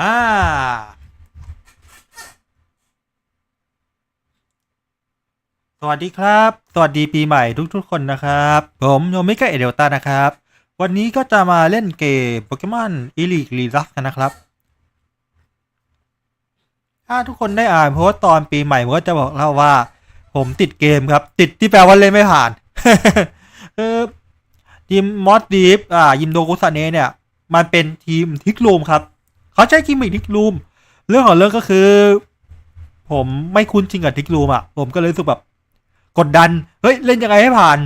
อ่า สวัสดีครับ สวัสดีปีใหม่ทุกๆ คนนะครับ ผมโยมิกาเอเดลตานะครับ วันนี้ก็จะมาเล่นเกมโปเกมอนอีลิกรีซักกันนะครับ ถ้าทุกคนได้อ่านโพสต์ตอนปีใหม่ผมก็จะบอกเล่าว่า ผมติดเกมครับ ติดที่แปลว่าเล่นไม่ผ่านคือทีมมอสดีฟอ่ายิมโดกุสเนะเนี่ย มันเป็นทีมทิกลูมครับ เขาใช้กิมมิคทิกลูมเรื่องของเรื่องก็คือ ผมไม่คุ้นจริงกับทิกลูมอะ ผมก็เลยรู้สึกแบบกดดัน เฮ้ย เล่นยังไงให้ผ่าน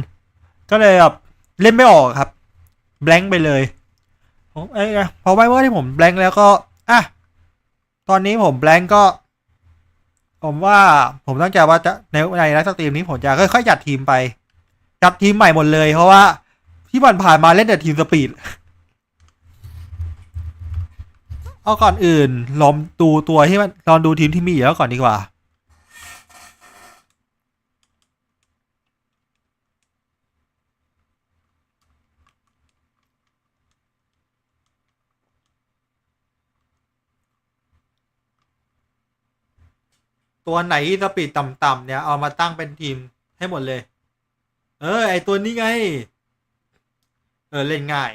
ก็เลยแบบเล่นไม่ออกครับ แบงค์ไปเลยผมเอ้ยพอไว้เมื่อที่ผมแบงค์แล้วก็อะตอนนี้ผมแบงค์ก็ ผมว่าผมตั้งใจว่าจะในในไลฟ์สตรีมนี้ผมจะค่อยๆจัดทีมไป จัดทีมใหม่หมดเลย เพราะว่าที่ผ่านผ่านๆมาเล่นแต่ทีมสปีด เอาก่อนอื่นลองดูตัวที่มันลองดูทีมที่มีอยู่แล้วก่อนดีกว่า ตัวไหนที่สปีดต่ำๆเนี่ย เอามาตั้งเป็นทีมให้หมดเลย เออ ไอตัวนี้ไง เออ เล่นง่าย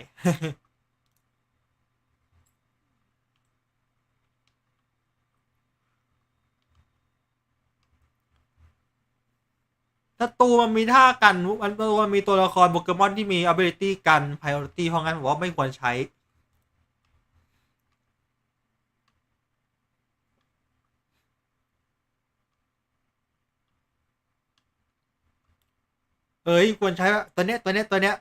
ถ้าตูมันมีท่ากันมันตัวมันมีตัวละครโปเกมอนที่มี ability กัน priority เพราะงั้นผมว่าไม่ควรใช้ เอ้ยควรใช้ ตัวเนี้ยตัวเนี้ยตัวเนี้ย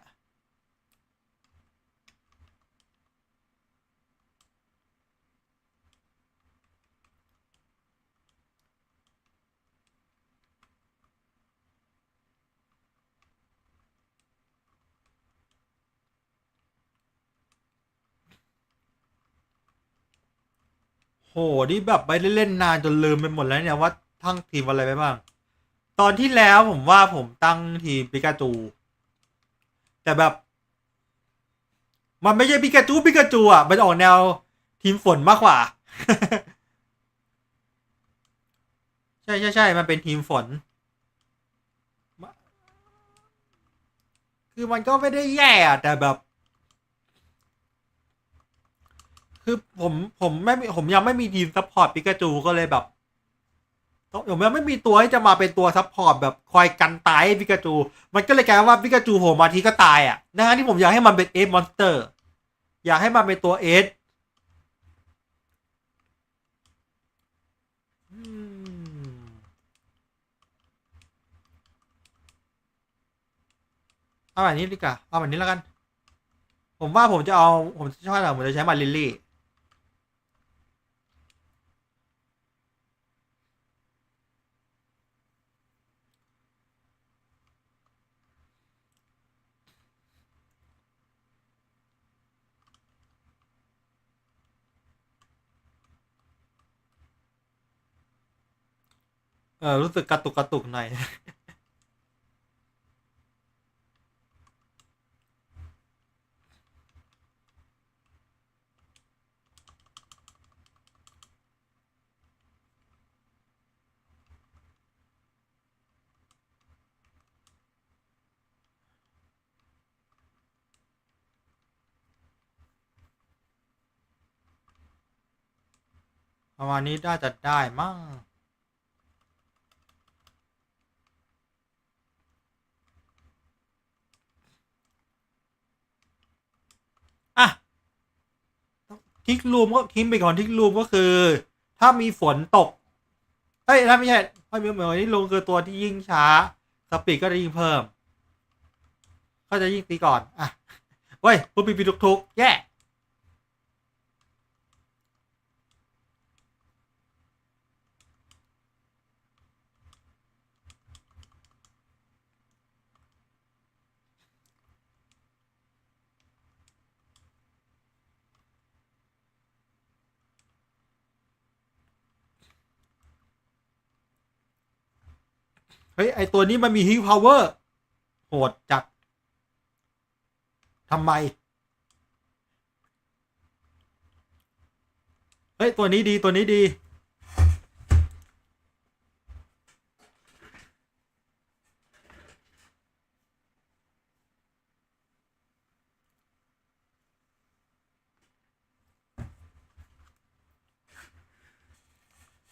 หนี่แบบไปเล่นๆนานจนลืมไปหมดแล้วเนี่ยว่าทั้งทีมอะไรไปบ้าง ตอนที่แล้วผมว่าผมตั้งทีมปิกาจู แต่แบบ มันไม่ใช่ปิกาจูปิกาจูอะ มันออกแนวทีมฝนมากกว่า ใช่ใช่ใช่มันเป็นทีมฝน คือมันก็ไม่ได้แย่อะแต่แบบ คือผมผมไม่มีผมยังไม่มีทีมซัพพอร์ตปิกาจูก็เลยแบบผมยังไม่มีตัวที่จะมาเป็นตัวซัพพอร์ตแบบคอยกันตายให้ปิกาจู มันก็เลยกลายว่าปิกาจูโผล่มาทีก็ตายอะนะฮะที่ผมอยากให้มันเป็นเอฟมอนสเตอร์อยากให้มันเป็นตัวเอสเอาแบบนี้ดีกว่าเอาแบบนี้แล้วกัน ผมว่าผมจะเอาผมชอบอะไรผมจะใช้มาลิลลี่ เออรู้สึกกระตุกกระตุกหน่อยประมาณนี้น่าจะได้มั้ง อะ ทิกลูมก็ทิ้งไปก่อนทิกลูมก็คือ ถ้ามีฝนตกเอ้ยถ้าไม่ใช่ถ้ามีเหมือนที่ลูมคือตัวที่ยิ่งช้าสปีดก็จะยิ่งเพิ่ม ก็จะยิ่งตีก่อน อะเว้ยพูดปีปีทุกทุกๆแย่ เฮ้ย ไอตัวนี้มันมีฮิ l พาวเวอร์โหดจัดทำไม เฮ้ย ตัวนี้ดีตัวนี้ดี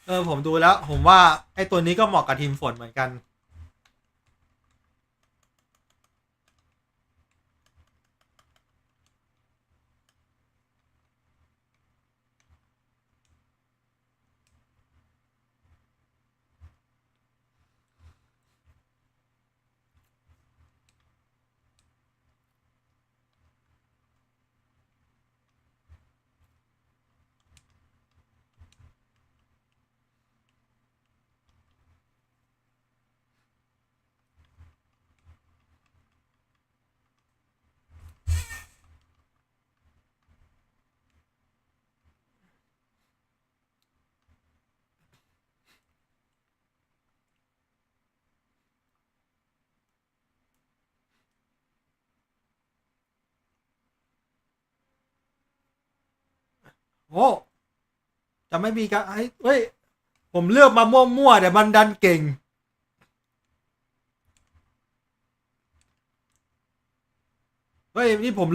เออ ผมดูแล้ว ผมว่า ไอ้ตัวนี้ก็เหมาะกับทีมฝนเหมือนกัน อ้ จะไม่มีการไอ้เฮ้ย ผมเลือกมามั่วๆแต่มันดันเก่ง เฮ้ย นี่ผม